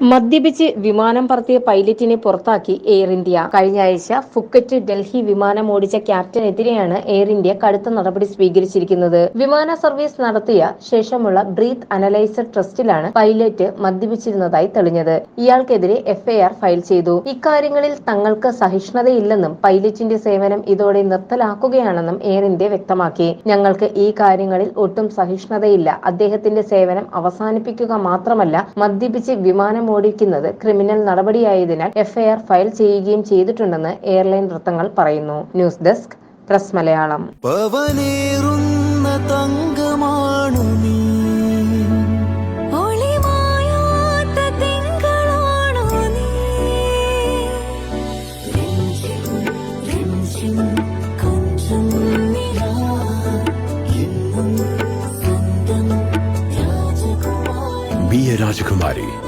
മദ്യപിച്ച് വിമാനം പറത്തിയ പൈലറ്റിനെ പുറത്താക്കി എയർ ഇന്ത്യ. കഴിഞ്ഞ ആഴ്ച ഫുക്കറ്റ് ഡൽഹി വിമാനം ഓടിച്ച ക്യാപ്റ്റനെതിരെയാണ് എയർ ഇന്ത്യ കടുത്ത നടപടി സ്വീകരിച്ചിരിക്കുന്നത്. വിമാന സർവീസ് നടത്തിയ ശേഷമുള്ള ബ്രീത്ത് അനലൈസർ ട്രസ്റ്റിലാണ് പൈലറ്റ് മദ്യപിച്ചിരുന്നതായി തെളിഞ്ഞത്. ഇയാൾക്കെതിരെ എഫ്ഐആർ ഫയൽ ചെയ്തു. ഇക്കാര്യങ്ങളിൽ തങ്ങൾക്ക് സഹിഷ്ണുതയില്ലെന്നും പൈലറ്റിന്റെ സേവനം ഇതോടെ നിർത്തലാക്കുകയാണെന്നും എയർ ഇന്ത്യ വ്യക്തമാക്കി. ഞങ്ങൾക്ക് ഈ കാര്യങ്ങളിൽ ഒട്ടും സഹിഷ്ണുതയില്ല. അദ്ദേഹത്തിന്റെ സേവനം അവസാനിപ്പിക്കുക മാത്രമല്ല മദ്യപിച്ച് വിമാനം ഓടിക്കുന്നത് ക്രിമിനൽ നടപടിയായതിനാൽ എഫ്ഐആർ ഫയൽ ചെയ്യുകയും ചെയ്തിട്ടുണ്ടെന്ന് എയർലൈൻ വൃത്തങ്ങൾ പറയുന്നു. News desk press Malayalam. തങ്കമാണു നീ. Be a Rajakumari.